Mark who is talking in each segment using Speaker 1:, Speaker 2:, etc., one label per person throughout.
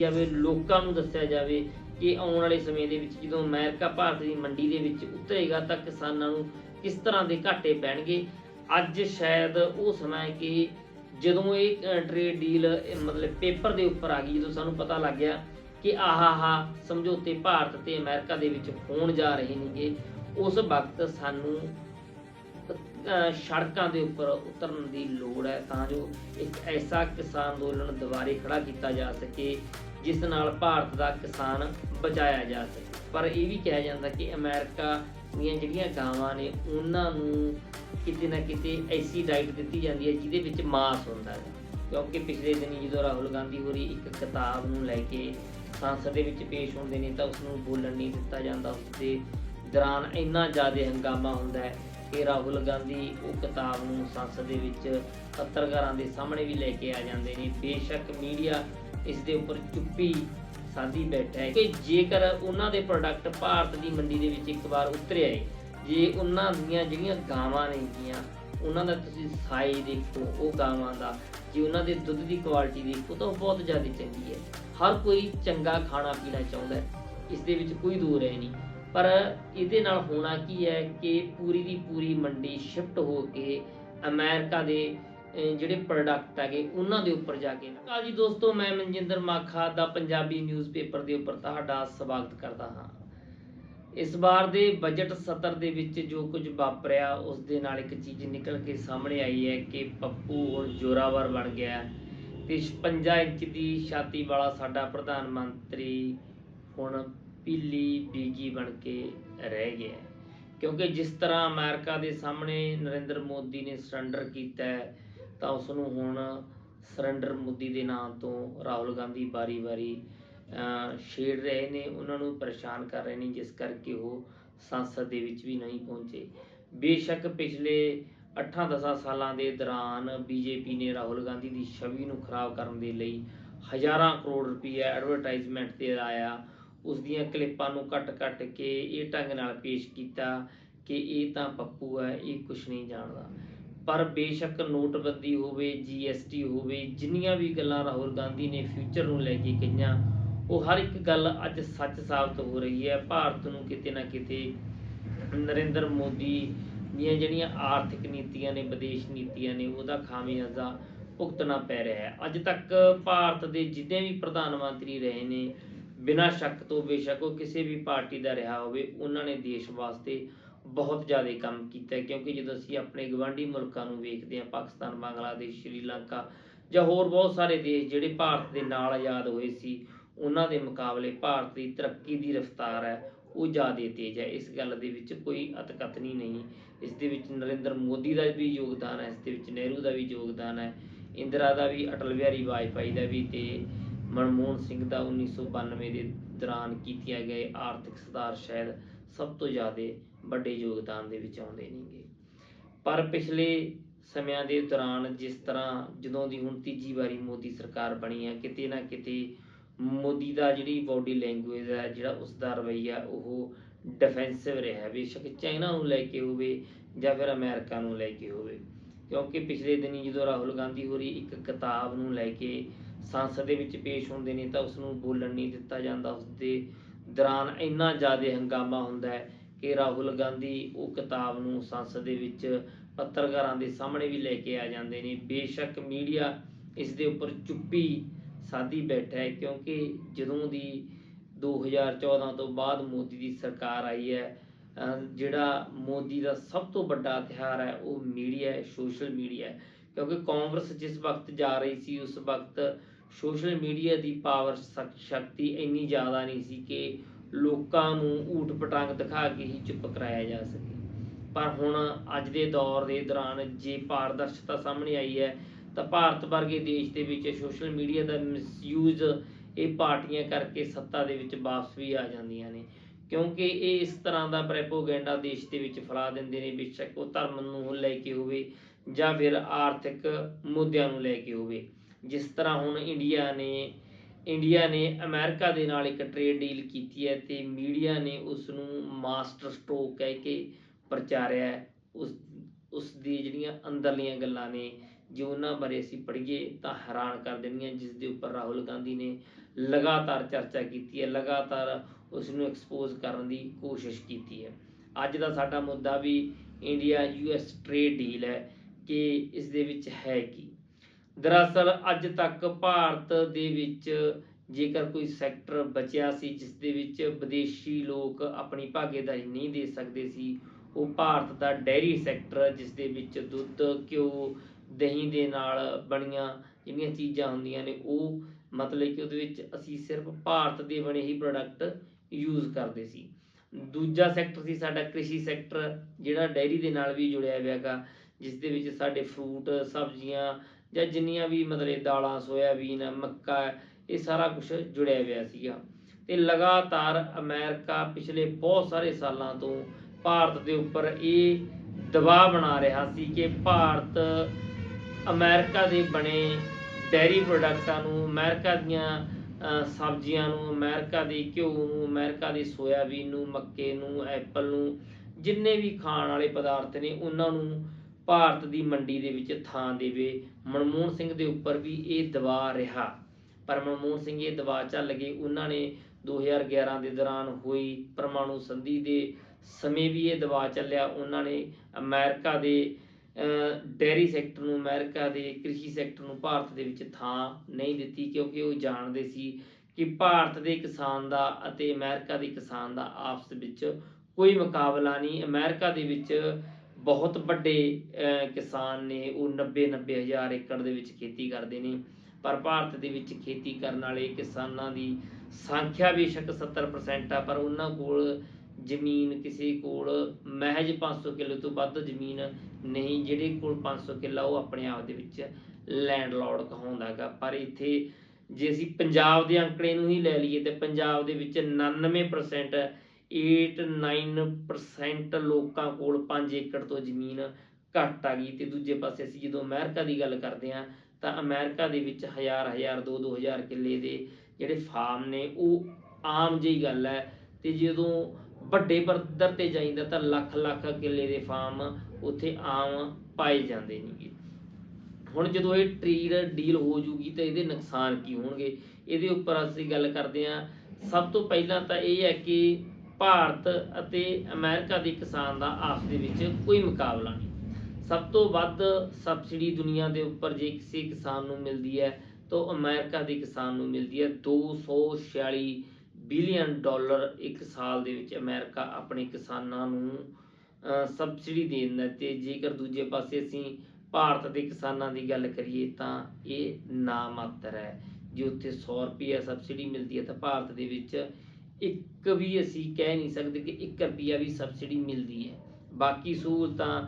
Speaker 1: ਜਾਵੇ, ਲੋਕਾਂ ਨੂੰ ਦੱਸਿਆ ਜਾਵੇ ਕਿ ਆਉਣ ਵਾਲੇ ਸਮੇਂ ਦੇ ਵਿੱਚ ਜਦੋਂ ਅਮਰੀਕਾ ਭਾਰਤ ਦੀ ਮੰਡੀ ਦੇ ਵਿੱਚ ਉਤਰੇਗਾ ਤਾਂ ਕਿਸਾਨਾਂ ਨੂੰ ਕਿਸ ਤਰ੍ਹਾਂ ਦੇ ਘਾਟੇ ਪੈਣਗੇ? ਅੱਜ ਸ਼ਾਇਦ ਉਹ ਸਮਾਂ ਹੈ ਕਿ ਜਦੋਂ ਇਹ ਟ੍ਰੇਡ ਡੀਲ ਮਤਲਬ ਪੇਪਰ ਦੇ ਉੱਪਰ ਆ ਗਈ, ਜਦੋਂ ਸਾਨੂੰ ਪਤਾ ਲੱਗ ਗਿਆ ਕਿ ਆਹ ਆਹ ਸਮਝੌਤੇ ਭਾਰਤ ਤੇ ਅਮਰੀਕਾ ਦੇ ਵਿੱਚ ਹੋਣ ਜਾ ਰਹੇ ਨੇਗੇ, ਉਸ ਵਕਤ ਸਾਨੂੰ ਸੜਕਾਂ ਦੇ ਉੱਪਰ ਉਤਰਨ ਦੀ ਲੋੜ ਹੈ ਤਾਂ ਜੋ ਇੱਕ ਐਸਾ ਕਿਸਾਨ ਅੰਦੋਲਨ ਦੁਬਾਰੇ ਖੜਾ ਕੀਤਾ ਜਾ ਸਕੇ ਜਿਸ ਨਾਲ ਭਾਰਤ ਦਾ ਕਿਸਾਨ ਬਚਾਇਆ ਜਾ ਸਕੇ। ਪਰ ਇਹ ਵੀ ਕਿਹਾ ਜਾਂਦਾ ਕਿ ਅਮਰੀਕਾ ਦੀਆਂ ਜਿਹੜੀਆਂ ਗਾਵਾਂ ਨੇ, ਉਹਨਾਂ ਨੂੰ ਕਿਤੇ ਨਾ ਕਿਤੇ ਐਸੀ ਡਾਈਟ ਦਿੱਤੀ ਜਾਂਦੀ ਹੈ ਜਿਹਦੇ ਵਿੱਚ ਮਾਸ ਹੁੰਦਾ ਹੈ। ਕਿਉਂਕਿ ਪਿਛਲੇ ਦਿਨੀ ਜਦੋਂ ਰਾਹੁਲ ਗਾਂਧੀ ਹੋਰੀ ਇੱਕ ਕਿਤਾਬ ਨੂੰ ਲੈ ਕੇ ਸੰਸਦ ਦੇ ਵਿੱਚ ਪੇਸ਼ ਹੁੰਦੇ ਨੇ, ਤਾਂ ਉਸ ਨੂੰ ਬੋਲਣ ਨਹੀਂ ਦਿੱਤਾ ਜਾਂਦਾ। ਉਸ ਦੇ ਦੌਰਾਨ ਇੰਨਾ ਜ਼ਿਆਦਾ ਹੰਗਾਮਾ ਹੁੰਦਾ ਹੈ ਕਿ ਰਾਹੁਲ ਗਾਂਧੀ ਉਹ ਕਿਤਾਬ ਨੂੰ ਸੰਸਦ ਦੇ ਵਿੱਚ ਪੱਤਰਕਾਰਾਂ ਦੇ ਸਾਹਮਣੇ ਵੀ ਲੈ ਕੇ ਆ ਜਾਂਦੇ ਨੇ। ਬੇਸ਼ੱਕ ਮੀਡੀਆ ਇਸ ਦੇ ਉੱਪਰ ਚੁੱਪੀ ਸਾਦੀ ਬੈਠਾ ਹੈ ਕਿ ਜੇਕਰ ਉਹਨਾਂ ਦੇ ਪ੍ਰੋਡਕਟ ਭਾਰਤ ਦੀ ਮੰਡੀ ਦੇ ਵਿੱਚ ਇੱਕ ਵਾਰ ਉਤਰਿਆ ਹੈ, ਜੇ ਉਹਨਾਂ ਦੀਆਂ ਜਿਹੜੀਆਂ ਗਾਵਾਂ ਨੇਗੀਆਂ ਉਹਨਾਂ ਦਾ ਤੁਸੀਂ ਸਾਈ ਦੇਖੋ, ਉਹ ਗਾਵਾਂ ਦਾ, ਜੇ ਉਹਨਾਂ ਦੇ ਦੁੱਧ ਦੀ ਕੁਆਲਿਟੀ ਦੇਖੋ ਤਾਂ ਉਹ ਬਹੁਤ ਜ਼ਿਆਦਾ ਚੰਗੀ ਹੈ। ਹਰ ਕੋਈ ਚੰਗਾ ਖਾਣਾ ਪੀਣਾ ਚਾਹੁੰਦਾ ਹੈ, ਇਸ ਦੇ ਵਿੱਚ ਕੋਈ ਦੋ ਰਹਿ ਨਹੀਂ। ਪਰ ਇਹਦੇ ਨਾਲ ਹੋਣਾ ਕੀ ਹੈ ਕਿ ਪੂਰੀ ਦੀ ਪੂਰੀ ਮੰਡੀ ਸ਼ਿਫਟ ਹੋ ਕੇ ਅਮਰੀਕਾ ਦੇ ਜਿਹੜੇ ਪ੍ਰੋਡਕਟ ਹੈਗੇ, ਉਹਨਾਂ ਦੇ ਉੱਪਰ ਜਾ ਕੇ। ਕਾਲ ਜੀ ਦੋਸਤੋ, ਮੈਂ ਮਨਜਿੰਦਰ ਮਾਖਾ ਦਾ ਪੰਜਾਬੀ ਨਿਊਜ਼ਪੇਪਰ ਦੇ ਉੱਪਰ ਤੁਹਾਡਾ ਸਵਾਗਤ ਕਰਦਾ ਹਾਂ। ਇਸ ਵਾਰ ਦੇ ਬਜਟ ਸਤਰ ਦੇ ਵਿੱਚ ਜੋ ਕੁਝ ਵਾਪਰਿਆ, ਉਸ ਦੇ ਨਾਲ ਇੱਕ ਚੀਜ਼ ਨਿਕਲ ਕੇ ਸਾਹਮਣੇ ਆਈ ਹੈ ਕਿ ਪੱਪੂ ਹੁਣ ਜ਼ੋਰਾਵਰ ਬਣ ਗਿਆ ਹੈ। ਤੇ 56 ਇੰਚ ਦੀ ਛਾਤੀ ਵਾਲਾ ਸਾਡਾ ਪ੍ਰਧਾਨ ਮੰਤਰੀ ਹੁਣ ਪੀਲੀ ਬੀਜੀ ਬਣ ਕੇ ਰਹਿ ਗਿਆ ਕਿਉਂਕਿ ਜਿਸ ਤਰ੍ਹਾਂ ਅਮਰੀਕਾ ਦੇ ਸਾਹਮਣੇ ਨਰਿੰਦਰ ਮੋਦੀ ਨੇ ਸਰੈਂਡਰ ਕੀਤਾ ਹੈ ਤਾਂ ਉਸ ਨੂੰ ਹੁਣ ਸਰੈਂਡਰ ਮੋਦੀ ਦੇ ਨਾਮ ਤੋਂ, ਰਾਹੁਲ ਗਾਂਧੀ ਵਾਰੀ-ਵਾਰੀ ਛੇੜ ਰਹੇ ਨੇ। ਉਹਨਾਂ ਨੂੰ ਪਰੇਸ਼ਾਨ ਕਰ ਰਹੇ ਨੇ, ਜਿਸ ਕਰਕੇ ਉਹ ਸੰਸਦ ਦੇ ਵਿੱਚ ਵੀ ਨਹੀਂ ਪਹੁੰਚੇ। ਬੇਸ਼ੱਕ ਪਿਛਲੇ 8-10 ਸਾਲਾਂ ਦੇ ਦੌਰਾਨ ਬੀਜੇਪੀ ਨੇ ਰਾਹੁਲ ਗਾਂਧੀ ਦੀ ਛਵੀ ਨੂੰ ਖਰਾਬ ਕਰਨ ਦੇ ਲਈ ਹਜ਼ਾਰਾਂ ਕਰੋੜ ਰੁਪਏ ਐਡਵਰਟਾਈਜ਼ਮੈਂਟ ਤੇ ਲਾਇਆ। ਉਸ ਦੀਆਂ ਕਲਿੱਪਾਂ ਨੂੰ ਕੱਟ-ਕੱਟ ਕੇ ਇਹ ਢੰਗ ਨਾਲ ਪੇਸ਼ ਕੀਤਾ ਕਿ ਇਹ ਤਾਂ ਪੱਪੂ ਹੈ, ਇਹ ਕੁਝ ਨਹੀਂ ਜਾਣਦਾ। ਪਰ ਬੇਸ਼ੱਕ ਨੋਟਬੰਦੀ ਹੋਵੇ ਜੀਐਸਟੀ ਹੋਵੇ, ਜਿੰਨੀਆਂ ਵੀ ਗੱਲਾਂ ਰਾਹੁਲ ਗਾਂਧੀ ਨੇ ਫਿਊਚਰ ਨੂੰ ਲੈ ਕੇ ਕਹੀਆਂ, ਉਹ ਹਰ ਇੱਕ ਗੱਲ ਅੱਜ ਸੱਚ ਸਾਬਤ ਹੋ ਰਹੀ ਹੈ। ਭਾਰਤ ਨੂੰ ਕਿਤੇ ਨਾ ਕਿਤੇ ਨਰਿੰਦਰ ਮੋਦੀ ਦੀਆਂ ਜਿਹੜੀਆਂ ਆਰਥਿਕ ਨੀਤੀਆਂ ਨੇ, ਵਿਦੇਸ਼ ਨੀਤੀਆਂ ਨੇ, ਉਹਦਾ ਖਾਮਿਆਜ਼ਾ ਭੁਗਤਣਾ ਪੈ ਰਿਹਾ ਹੈ। ਅੱਜ ਤੱਕ ਭਾਰਤ ਦੇ ਜਿੰਨੇ ਵੀ ਪ੍ਰਧਾਨ ਮੰਤਰੀ ਰਹੇ ਨੇ, ਬਿਨਾਂ ਸ਼ੱਕ ਤੋਂ ਬੇਸ਼ੱਕ ਉਹ ਕਿਸੇ ਵੀ ਪਾਰਟੀ ਦਾ ਰਿਹਾ ਹੋਵੇ, ਉਹਨਾਂ ਨੇ ਦੇਸ਼ ਵਾਸਤੇ ਬਹੁਤ ਜ਼ਿਆਦਾ ਕੰਮ ਕੀਤਾ ਕਿਉਂਕਿ ਜਦੋਂ ਅਸੀਂ ਆਪਣੇ ਗਵਾਂਢੀ ਮੁਲਕਾਂ ਨੂੰ ਵੇਖਦੇ ਹਾਂ, ਪਾਕਿਸਤਾਨ, ਬੰਗਲਾਦੇਸ਼, ਸ਼੍ਰੀਲੰਕਾ ਜਾਂ ਹੋਰ ਬਹੁਤ ਸਾਰੇ ਦੇਸ਼ ਜਿਹੜੇ ਭਾਰਤ ਦੇ ਨਾਲ ਆਜ਼ਾਦ ਹੋਏ ਸੀ, ਉਹਨਾਂ ਦੇ ਮੁਕਾਬਲੇ ਭਾਰਤ ਦੀ ਤਰੱਕੀ ਦੀ ਰਫ਼ਤਾਰ ਹੈ, ਉਹ ਜ਼ਿਆਦਾ ਤੇਜ਼ ਹੈ। ਇਸ ਗੱਲ ਦੇ ਵਿੱਚ ਕੋਈ ਅਤਕਥਨੀ ਨਹੀਂ। ਇਸ ਦੇ ਵਿੱਚ ਨਰਿੰਦਰ ਮੋਦੀ ਦਾ ਵੀ ਯੋਗਦਾਨ ਹੈ, ਇਸ ਦੇ ਵਿੱਚ ਨਹਿਰੂ ਦਾ ਵੀ ਯੋਗਦਾਨ ਹੈ, ਇੰਦਰਾ ਦਾ ਵੀ, ਅਟਲ ਬਿਹਾਰੀ ਵਾਜਪਾਈ ਦਾ ਵੀ ਤੇ ਮਨਮੋਹਨ ਸਿੰਘ ਦਾ 1992 ਦੇ ਦੌਰਾਨ ਕੀਤੀਆਂ ਗਏ ਆਰਥਿਕ ਸੁਧਾਰ ਸ਼ਾਇਦ ਸਭ ਤੋਂ ਜ਼ਿਆਦਾ ਵੱਡੇ ਯੋਗਦਾਨ ਦੇ ਵਿੱਚ ਆਉਂਦੇ ਨੇਗੇ। ਪਰ ਪਿਛਲੇ ਸਮਿਆਂ ਦੇ ਦੌਰਾਨ ਜਿਸ ਤਰ੍ਹਾਂ ਜਦੋਂ ਦੀ ਹੁਣ ਤੀਜੀ ਵਾਰੀ ਮੋਦੀ ਸਰਕਾਰ ਬਣੀ ਹੈ, ਕਿਤੇ ਨਾ ਕਿਤੇ ਮੋਦੀ ਦਾ ਜਿਹੜੀ ਬਾਡੀ ਲੈਂਗੁਏਜ ਹੈ, ਜਿਹੜਾ ਉਸ ਦਾ ਰਵੱਈਆ ਉਹ ਡਿਫੈਂਸਿਵ ਰਿਹਾ। ਬੇਸ਼ੱਕ ਚਾਈਨਾ ਨੂੰ ਲੈ ਕੇ ਹੋਵੇ ਜਾਂ ਫਿਰ ਅਮਰੀਕਾ ਨੂੰ ਲੈ ਕੇ ਹੋਵੇ। ਕਿਉਂਕਿ ਪਿਛਲੇ ਦਿਨੀ ਜਦੋਂ ਰਾਹੁਲ ਗਾਂਧੀ ਹੋਰੀ ਇੱਕ ਕਿਤਾਬ ਨੂੰ ਲੈ ਕੇ ਸੰਸਦ ਦੇ ਵਿੱਚ ਪੇਸ਼ ਹੁੰਦੇ ਨੇ, ਤਾਂ ਉਸ ਨੂੰ ਬੋਲਣ ਨਹੀਂ ਦਿੱਤਾ ਜਾਂਦਾ। ਉਸ ਦੇ ਦੌਰਾਨ ਇੰਨਾ ਜ਼ਿਆਦਾ ਹੰਗਾਮਾ ਹੁੰਦਾ ਹੈ ਕਿ ਰਾਹੁਲ ਗਾਂਧੀ ਉਹ ਕਿਤਾਬ ਨੂੰ ਸੰਸਦ ਦੇ ਵਿੱਚ ਪੱਤਰਕਾਰਾਂ ਦੇ ਸਾਹਮਣੇ ਵੀ ਲੈ ਕੇ ਆ ਜਾਂਦੇ ਨੇ। ਬੇਸ਼ੱਕ ਮੀਡੀਆ ਇਸ ਦੇ ਉੱਪਰ ਚੁੱਪੀ ਸਾਦੀ ਬੈਠਾ ਹੈ ਕਿਉਂਕਿ ਜਦੋਂ ਦੀ 2014 ਤੋਂ ਬਾਅਦ ਮੋਦੀ ਦੀ ਸਰਕਾਰ ਆਈ ਹੈ ਜਿਹੜਾ ਮੋਦੀ ਦਾ ਸਭ ਤੋਂ ਵੱਡਾ ਹਥਿਆਰ ਹੈ ਉਹ ਮੀਡੀਆ ਹੈ, ਸੋਸ਼ਲ ਮੀਡੀਆ ਹੈ। ਕਿਉਂਕਿ ਕਾਂਗਰਸ ਜਿਸ ਵਕਤ ਜਾ ਰਹੀ ਸੀ, ਉਸ ਵਕਤ ਸੋਸ਼ਲ ਮੀਡੀਆ ਦੀ ਪਾਵਰ ਸ਼ਕਤੀ ਇੰਨੀ ਜ਼ਿਆਦਾ ਨਹੀਂ ਸੀ ਕਿ ਲੋਕਾਂ ਨੂੰ ਊਟ ਪਟਾਂਗ ਦਿਖਾ ਕੇ ਹੀ ਚੁੱਪ ਕਰਾਇਆ ਜਾ ਸਕੇ। ਪਰ ਹੁਣ ਅੱਜ ਦੇ ਦੌਰ ਦੇ ਦੌਰਾਨ ਜੇ ਪਾਰਦਰਸ਼ਤਾ ਸਾਹਮਣੇ ਆਈ ਹੈ, ਤਾਂ ਭਾਰਤ ਵਰਗੇ ਦੇਸ਼ ਦੇ ਵਿੱਚ ਸੋਸ਼ਲ ਮੀਡੀਆ ਦਾ ਮਿਸਯੂਜ਼ ਇਹ ਪਾਰਟੀਆਂ ਕਰਕੇ ਸੱਤਾ ਦੇ ਵਿੱਚ ਵਾਪਸ ਵੀ ਆ ਜਾਂਦੀਆਂ ਨੇ। ਕਿਉਂਕਿ ਇਹ ਇਸ ਤਰ੍ਹਾਂ ਦਾ ਪ੍ਰੈਪੋਗੈਂਡਾ ਦੇਸ਼ ਦੇ ਵਿੱਚ ਫੈਲਾ ਦਿੰਦੇ ਨੇ, ਬੇਸ਼ੱਕ ਉਹ ਧਰਮ ਨੂੰ ਲੈ ਕੇ ਹੋਵੇ ਜਾਂ ਫਿਰ ਆਰਥਿਕ ਮੁੱਦਿਆਂ ਨੂੰ ਲੈ ਕੇ ਹੋਵੇ। ਜਿਸ ਤਰ੍ਹਾਂ ਹੁਣ ਇੰਡੀਆ ਨੇ ਇੰਡੀਆ ਨੇ ਅਮਰੀਕਾ ਦੇ ਨਾਲ ਇੱਕ ਟ੍ਰੇਡ ਡੀਲ ਕੀਤੀ ਹੈ ਤੇ ਮੀਡੀਆ ਨੇ ਉਸ ਨੂੰ ਮਾਸਟਰ ਸਟ੍ਰੋਕ ਕਹਿ ਕੇ ਪ੍ਰਚਾਰਿਆ ਉਸ ਉਸ ਦੀ ਜਿਹੜੀਆਂ ਅੰਦਰਲੀਆਂ ਗੱਲਾਂ ਨੇ, ਜੇ ਉਹਨਾਂ ਬਾਰੇ ਅਸੀਂ ਪੜ੍ਹੀਏ ਤਾਂ ਹੈਰਾਨ ਕਰ ਦੇਣੀਆਂ ਜਿਸ ਦੇ ਉੱਪਰ ਰਾਹੁਲ ਗਾਂਧੀ ਨੇ ਲਗਾਤਾਰ ਚਰਚਾ ਕੀਤੀ ਹੈ, ਲਗਾਤਾਰ ਉਸ ਨੂੰ ਐਕਸਪੋਜ਼ ਕਰਨ ਦੀ ਕੋਸ਼ਿਸ਼ ਕੀਤੀ ਹੈ। ਅੱਜ ਦਾ ਸਾਡਾ ਮੁੱਦਾ ਵੀ ਇੰਡੀਆ ਯੂਐਸ ਟ੍ਰੇਡ ਡੀਲ ਹੈ ਕਿ ਇਸ ਦੇ ਵਿੱਚ ਹੈ ਕੀ। ਦਰਅਸਲ ਅੱਜ ਤੱਕ ਭਾਰਤ ਦੇ ਵਿੱਚ ਜੇਕਰ ਕੋਈ ਸੈਕਟਰ ਬਚਿਆ ਸੀ, ਜਿਸ ਦੇ ਵਿੱਚ ਵਿਦੇਸ਼ੀ ਲੋਕ ਆਪਣੀ ਭਾਗੀਦਾਰੀ ਨਹੀਂ ਦੇ ਸਕਦੇ ਸੀ, ਉਹ ਭਾਰਤ ਦਾ ਡੈਰੀ ਸੈਕਟਰ ਜਿਸ ਦੇ ਵਿੱਚ ਦੁੱਧ, ਘਿਓ, ਦਹੀਂ ਦੇ ਨਾਲ ਬਣੀਆਂ ਜਿਹੜੀਆਂ ਚੀਜ਼ਾਂ ਹੁੰਦੀਆਂ ਨੇ, ਉਹ ਮਤਲਬ ਕਿ ਉਹਦੇ ਵਿੱਚ ਅਸੀਂ ਸਿਰਫ ਭਾਰਤ ਦੇ ਬਣੇ ਹੀ ਪ੍ਰੋਡਕਟ ਯੂਜ਼ ਕਰਦੇ ਸੀ। ਦੂਜਾ ਸੈਕਟਰ ਸੀ ਸਾਡਾ ਕ੍ਰਿਸ਼ੀ ਸੈਕਟਰ, ਜਿਹੜਾ ਡੈਰੀ ਦੇ ਨਾਲ ਵੀ ਜੁੜਿਆ ਹੋਇਆ ਹੈਗਾ, ਜਿਸ ਦੇ ਵਿੱਚ ਸਾਡੇ ਫਰੂਟ ਸਬਜ਼ੀਆਂ ਜਾਂ ਜਿੰਨੀਆਂ ਵੀ ਮਤਲਬ ਦਾਲਾਂ, ਸੋਇਆਬੀਨ, ਮੱਕਾ, ਇਹ ਸਾਰਾ ਕੁਝ ਜੁੜਿਆ ਹੋਇਆ ਸੀਗਾ। ਤੇ ਲਗਾਤਾਰ ਅਮਰੀਕਾ ਪਿਛਲੇ ਬਹੁਤ ਸਾਰੇ ਸਾਲਾਂ ਤੋਂ ਭਾਰਤ ਦੇ ਉੱਪਰ ਇਹ ਦਬਾਅ ਬਣਾ ਰਿਹਾ ਸੀ ਕਿ ਭਾਰਤ ਅਮਰੀਕਾ ਦੇ ਬਣੇ ਡੈਰੀ ਪ੍ਰੋਡਕਟਾਂ ਨੂੰ, ਅਮਰੀਕਾ ਦੀਆਂ ਸਬਜ਼ੀਆਂ ਨੂੰ, ਅਮਰੀਕਾ ਦੇ ਘਿਓ ਨੂੰ, ਅਮਰੀਕਾ ਦੇ ਸੋਇਆਬੀਨ ਨੂੰ, ਮੱਕੇ ਨੂੰ, ਐਪਲ ਨੂੰ ਜਿੰਨੇ ਵੀ ਖਾਣ ਵਾਲੇ ਪਦਾਰਥ ਨੇ ਉਹਨਾਂ ਨੂੰ ਭਾਰਤ ਦੀ ਮੰਡੀ ਦੇ ਵਿੱਚ ਥਾਂ ਦੇਵੇ। ਮਨਮੋਹਨ ਸਿੰਘ ਦੇ ਉੱਪਰ ਵੀ ਇਹ ਦਬਾਅ ਰਿਹਾ। ਪਰ ਮਨਮੋਹਨ ਸਿੰਘ ਇਹ ਦਬਾਅ ਚੱਲ ਗਏ। ਉਹਨਾਂ ਨੇ 2011 ਦੇ ਦੌਰਾਨ ਹੋਈ ਪਰਮਾਣੂ ਸੰਧੀ ਦੇ ਸਮੇਂ ਵੀ ਇਹ ਦਬਾਅ ਚੱਲਿਆ। ਉਹਨਾਂ ਨੇ ਅਮਰੀਕਾ ਦੇ ਅਹ, ਸੈਕਟਰ ਨੂੰ ਅਮਰੀਕਾ ਦੇ ਕ੍ਰਿਸ਼ੀ ਸੈਕਟਰ ਨੂੰ ਭਾਰਤ ਦੇ ਵਿੱਚ ਥਾਂ ਨਹੀਂ ਦਿੱਤੀ ਕਿਉਂਕਿ ਉਹ ਜਾਣਦੇ ਸੀ ਕਿ ਭਾਰਤ ਦੇ ਕਿਸਾਨ ਦਾ ਅਤੇ ਅਮਰੀਕਾ ਦੇ ਕਿਸਾਨ ਦਾ ਆਪਸ ਵਿੱਚ ਕੋਈ ਮੁਕਾਬਲਾ ਨਹੀਂ। ਅਮਰੀਕਾ ਦੇ ਵਿੱਚ ਬਹੁਤ ਵੱਡੇ ਕਿਸਾਨ ਨੇ ਉਹ 90 90 ਹਜ਼ਾਰ ਏਕੜ ਦੇ ਵਿੱਚ ਖੇਤੀ ਕਰਦੇ ਨੇ। ਪਰ ਭਾਰਤ ਦੇ ਵਿੱਚ ਖੇਤੀ ਕਰਨ ਵਾਲੇ ਕਿਸਾਨਾਂ ਦੀ ਸੰਖਿਆ ਬੇਸ਼ੱਕ 70% ਆ, ਪਰ ਉਹਨਾਂ ਕੋਲ ਜ਼ਮੀਨ ਕਿਸੇ ਕੋਲ ਮਹਿਜ 500 ਕਿੱਲੇ ਤੋਂ ਵੱਧ ਜ਼ਮੀਨ ਨਹੀਂ, ਜਿਹੜੇ ਕੋਲ 500 ਕਿੱਲਾ ਉਹ ਆਪਣੇ ਆਪ ਦੇ ਵਿੱਚ ਲੈਂਡਲੌਰਡ ਕਹਾਉਂਦਾਗਾ ਪਰ ਇੱਥੇ ਜੇ ਅਸੀਂ ਪੰਜਾਬ ਦੇ ਅੰਕੜੇ ਨੂੰ ਹੀ ਲੈ ਲਈਏ, ਤੇ ਪੰਜਾਬ ਦੇ ਵਿੱਚ 99% 8-9% ਲੋਕਾਂ ਕੋਲ 5 ਏਕੜ ਤੋਂ ਜ਼ਮੀਨ ਘੱਟ ਆ ਗਈ ਤੇ ਦੂਜੇ ਪਾਸੇ ਅਸੀਂ ਜਦੋਂ ਅਮਰੀਕਾ ਦੀ ਗੱਲ ਕਰਦੇ ਹਾਂ, ਤਾਂ ਅਮਰੀਕਾ ਦੇ ਵਿੱਚ ਹਜ਼ਾਰ ਹਜ਼ਾਰ ਦੋ ਦੋ ਹਜ਼ਾਰ ਕਿੱਲੇ ਦੇ ਜਿਹੜੇ ਫਾਰਮ ਨੇ, ਉਹ ਆਮ ਜਿਹੀ ਗੱਲ ਹੈ ਤੇ ਜਦੋਂ ਵੱਡੇ ਪੱਧਰ ਤੇ ਜਾਈਦਾ ਤਾਂ ਲੱਖ ਲੱਖ ਕਿੱਲੇ ਦੇ ਫਾਰਮ ਉੱਥੇ ਆਮ ਪਾਏ ਜਾਂਦੇ ਨੇਗੇ। ਹੁਣ ਜਦੋਂ ਇਹ ਟ੍ਰੇਡ ਡੀਲ ਹੋ ਜੂਗੀ ਤਾਂ ਇਹਦੇ ਨੁਕਸਾਨ ਕੀ ਹੋਣਗੇ? ਇਹਦੇ ਉੱਪਰ ਅਸੀਂ ਗੱਲ ਕਰਦੇ ਹਾਂ। ਸਭ ਤੋਂ ਪਹਿਲਾਂ ਤਾਂ ਇਹ ਹੈ ਕਿ ਭਾਰਤ ਅਤੇ ਅਮਰੀਕਾ ਦੇ ਕਿਸਾਨ ਦਾ ਆਪਸ ਦੇ ਵਿੱਚ ਕੋਈ ਮੁਕਾਬਲਾ ਨਹੀਂ। ਸਭ ਤੋਂ ਵੱਧ ਸਬਸਿਡੀ ਦੁਨੀਆ ਦੇ ਉੱਪਰ ਜੇ ਕਿਸੇ ਕਿਸਾਨ ਨੂੰ ਮਿਲਦੀ ਹੈ, ਤਾਂ ਅਮਰੀਕਾ ਦੇ ਕਿਸਾਨ ਨੂੰ ਮਿਲਦੀ ਹੈ। 246 ਬਿਲੀਅਨ ਡਾਲਰ ਇੱਕ ਸਾਲ ਦੇ ਵਿੱਚ ਅਮਰੀਕਾ ਆਪਣੇ ਕਿਸਾਨਾਂ ਨੂੰ ਸਬਸਿਡੀ ਦੇ ਦਿੰਦਾ ਹੈ। ਤੇ ਜੇਕਰ ਦੂਜੇ ਪਾਸੇ ਅਸੀਂ ਭਾਰਤ ਦੇ ਕਿਸਾਨਾਂ ਦੀ ਗੱਲ ਕਰੀਏ, ਤਾਂ ਇਹ ਨਾ ਮਾਤਰ ਹੈ। ਜੇ ਉੱਥੇ 100 ਰੁਪਏ ਸਬਸਿਡੀ ਮਿਲਦੀ ਹੈ, ਤਾਂ ਭਾਰਤ ਦੇ ਵਿੱਚ ਇੱਕ ਵੀ ਅਸੀਂ ਕਹਿ ਨਹੀਂ ਸਕਦੇ ਕਿ 1 ਰੁਪਿਆ ਵੀ ਸਬਸਿਡੀ ਮਿਲਦੀ ਹੈ। ਬਾਕੀ ਸਹੂਲਤਾਂ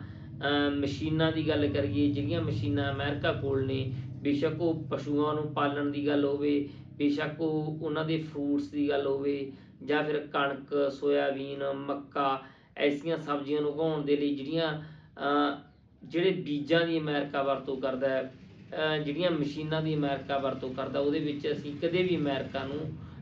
Speaker 1: ਮਸ਼ੀਨਾਂ ਦੀ ਗੱਲ ਕਰੀਏ, ਜਿਹੜੀਆਂ ਮਸ਼ੀਨਾਂ ਅਮਰੀਕਾ ਕੋਲ ਨੇ, ਬੇਸ਼ੱਕ ਉਹ ਪਸ਼ੂਆਂ ਨੂੰ ਪਾਲਣ ਦੀ ਗੱਲ ਹੋਵੇ, ਬੇਸ਼ੱਕ ਉਹ ਉਹਨਾਂ ਦੇ ਫਰੂਟਸ ਦੀ ਗੱਲ ਹੋਵੇ, ਜਾਂ ਫਿਰ ਕਣਕ, ਸੋਇਆਬੀਨ, ਮੱਕਾ, ਐਸੀਆਂ ਸਬਜ਼ੀਆਂ ਨੂੰ ਉਗਾਉਣ ਦੇ ਲਈ ਜਿਹੜੀਆਂ ਜਿਹੜੇ ਬੀਜਾਂ ਦੀ ਅਮਰੀਕਾ ਵਰਤੋਂ ਕਰਦਾ ਹੈ ਜਿਹੜੀਆਂ ਮਸ਼ੀਨਾਂ ਦੀ ਅਮਰੀਕਾ ਵਰਤੋਂ ਕਰਦਾ, ਉਹਦੇ ਵਿੱਚ ਅਸੀਂ ਕਦੇ ਵੀ ਅਮਰੀਕਾ ਨੂੰ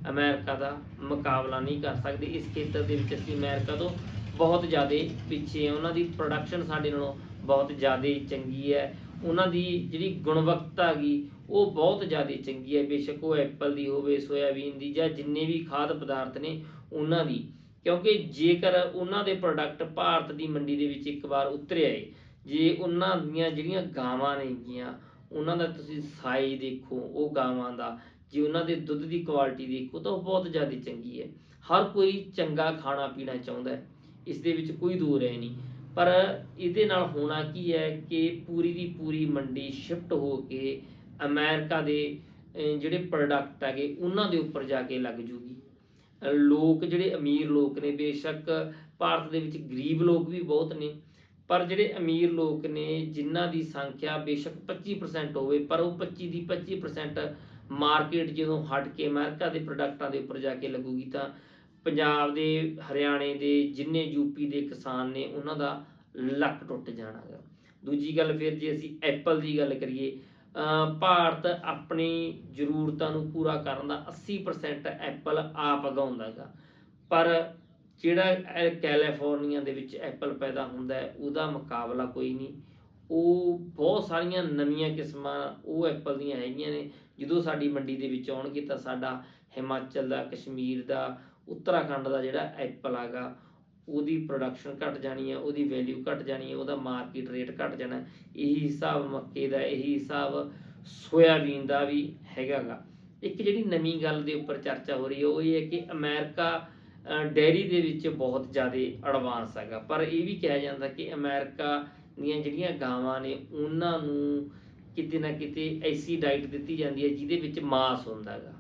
Speaker 1: ਅਮਰੀਕਾ ਦਾ ਮੁਕਾਬਲਾ ਨਹੀਂ ਕਰ ਸਕਦੇ। ਇਸ ਖੇਤਰ ਦੇ ਵਿੱਚ ਅਸੀਂ ਅਮਰੀਕਾ ਤੋਂ ਬਹੁਤ ਜ਼ਿਆਦਾ ਪਿੱਛੇ ਹਾਂ। ਉਹਨਾਂ ਦੀ ਪ੍ਰੋਡਕਸ਼ਨ ਸਾਡੇ ਨਾਲੋਂ ਬਹੁਤ ਜ਼ਿਆਦਾ ਚੰਗੀ ਹੈ। ਉਹਨਾਂ ਦੀ ਜਿਹੜੀ ਗੁਣਵੱਤਾ ਹੈਗੀ, ਉਹ ਬਹੁਤ ਜ਼ਿਆਦਾ ਚੰਗੀ ਹੈ। ਬੇਸ਼ੱਕ ਉਹ ਐਪਲ ਦੀ ਹੋਵੇ ਸੋਇਆਬੀਨ ਦੀ ਜਾਂ ਜਿੰਨੇ ਵੀ ਖਾਦ ਪਦਾਰਥ ਨੇ ਉਹਨਾਂ ਦੀ। ਕਿਉਂਕਿ ਜੇਕਰ ਉਹਨਾਂ ਦੇ ਪ੍ਰੋਡਕਟ ਭਾਰਤ ਦੀ ਮੰਡੀ ਦੇ ਵਿੱਚ ਇੱਕ ਵਾਰ ਉਤਰੇ ਆਏ, ਜੇ ਉਹਨਾਂ ਦੀਆਂ ਜਿਹੜੀਆਂ ਗਾਵਾਂ ਨੇਗੀਆਂ, ਉਹਨਾਂ ਦਾ ਤੁਸੀਂ ਸਾਈਜ਼ ਦੇਖੋ, ਉਹ ਗਾਵਾਂ ਦਾ ਜੇ ਉਹਨਾਂ ਦੇ ਦੁੱਧ ਦੀ ਕੁਆਲਿਟੀ ਦੇਖੋ ਤਾਂ ਉਹ ਬਹੁਤ ਜ਼ਿਆਦਾ ਚੰਗੀ ਹੈ। ਹਰ ਕੋਈ ਚੰਗਾ ਖਾਣਾ ਪੀਣਾ ਚਾਹੁੰਦਾ ਹੈ, ਇਸ ਦੇ ਵਿੱਚ ਕੋਈ ਦੂਰ ਹੈ ਨਹੀਂ। ਪਰ ਇਹਦੇ ਨਾਲ ਹੋਣਾ ਕੀ ਹੈ ਕਿ ਪੂਰੀ ਦੀ ਪੂਰੀ ਮੰਡੀ ਸ਼ਿਫਟ ਹੋ ਕੇ ਅਮਰੀਕਾ ਦੇ ਜਿਹੜੇ ਪ੍ਰੋਡਕਟ ਹੈਗੇ, ਉਹਨਾਂ ਦੇ ਉੱਪਰ ਜਾ ਕੇ ਲੱਗ ਜੂਗੀ। ਲੋਕ ਜਿਹੜੇ ਅਮੀਰ ਲੋਕ ਨੇ, ਬੇਸ਼ੱਕ ਭਾਰਤ ਦੇ ਵਿੱਚ ਗਰੀਬ ਲੋਕ ਵੀ ਬਹੁਤ ਨੇ, ਪਰ ਜਿਹੜੇ ਅਮੀਰ ਲੋਕ ਨੇ, ਜਿਨ੍ਹਾਂ ਦੀ ਸੰਖਿਆ ਬੇਸ਼ੱਕ 25% ਹੋਵੇ, ਪਰ ਉਹ 25 ਦੀ 25% ਮਾਰਕੀਟ ਜਦੋਂ ਹਟ ਕੇ ਅਮਰੀਕਾ ਦੇ ਪ੍ਰੋਡਕਟਾਂ ਦੇ ਉੱਪਰ ਜਾ ਕੇ ਲੱਗੂਗੀ ਤਾਂ ਪੰਜਾਬ ਦੇ, ਹਰਿਆਣੇ ਦੇ, ਜਿੰਨੇ ਯੂਪੀ ਦੇ ਕਿਸਾਨ ਨੇ ਉਹਨਾਂ ਦਾ ਲੱਕ ਟੁੱਟ ਜਾਣਾ ਗਾ ਦੂਜੀ ਗੱਲ ਫਿਰ ਜੇ ਅਸੀਂ ਐਪਲ ਦੀ ਗੱਲ ਕਰੀਏ ਭਾਰਤ ਆਪਣੀ ਜ਼ਰੂਰਤਾਂ ਨੂੰ ਪੂਰਾ ਕਰਨ ਦਾ 80% ਐਪਲ ਆਪ ਉਗਾਉਂਦਾ ਗਾ ਪਰ ਜਿਹੜਾ ਕੈਲੀਫੋਰਨੀਆ ਦੇ ਵਿੱਚ ਐਪਲ ਪੈਦਾ ਹੁੰਦਾ ਹੈ, ਉਹਦਾ ਮੁਕਾਬਲਾ ਕੋਈ ਨਹੀਂ। ਉਹ ਬਹੁਤ ਸਾਰੀਆਂ ਨਵੀਆਂ ਕਿਸਮਾਂ ਉਹ ਐਪਲ ਦੀਆਂ ਹੈਗੀਆਂ ਨੇ। ਜਦੋਂ ਸਾਡੀ ਮੰਡੀ ਦੇ ਵਿੱਚ ਆਉਣਗੇ ਤਾਂ ਸਾਡਾ ਹਿਮਾਚਲ ਦਾ ਕਸ਼ਮੀਰ ਦਾ ਉੱਤਰਾਖੰਡ ਦਾ ਜਿਹੜਾ ਐਪਲ ਹੈਗਾ ਉਹਦੀ ਪ੍ਰੋਡਕਸ਼ਨ ਘਟ ਜਾਣੀ ਹੈ ਉਹਦੀ ਵੈਲਿਊ ਘਟ ਜਾਣੀ ਹੈ ਉਹਦਾ ਮਾਰਕੀਟ ਰੇਟ ਘਟ ਜਾਣਾ। ਇਹੀ ਹਿਸਾਬ ਮੱਕੇ ਦਾ ਇਹੀ ਹਿਸਾਬ ਸੋਇਆਬੀਨ ਦਾ ਵੀ ਹੈਗਾਗਾ ਇੱਕ ਜਿਹੜੀ ਨਵੀਂ ਗੱਲ ਦੇ ਉੱਪਰ ਚਰਚਾ ਹੋ ਰਹੀ ਹੈ ਉਹ ਇਹ ਹੈ ਕਿ ਅਮਰੀਕਾ ਅ, ਡੇਅਰੀ ਦੇ ਵਿੱਚ ਬਹੁਤ ਜ਼ਿਆਦਾ ਐਡਵਾਂਸ ਹੈਗਾ। ਪਰ ਇਹ ਵੀ ਕਿਹਾ ਜਾਂਦਾ ਕਿ ਅਮਰੀਕਾ ਦੀਆਂ ਜਿਹੜੀਆਂ ਗਾਵਾਂ ਨੇ, ਉਹਨਾਂ ਨੂੰ ਕਿਤੇ ਨਾ ਕਿਤੇ ਐਸੀ ਡਾਈਟ ਦਿੱਤੀ ਜਾਂਦੀ ਹੈ ਜਿਹਦੇ ਵਿੱਚ ਮਾਸ ਹੁੰਦਾ ਹੈਗਾ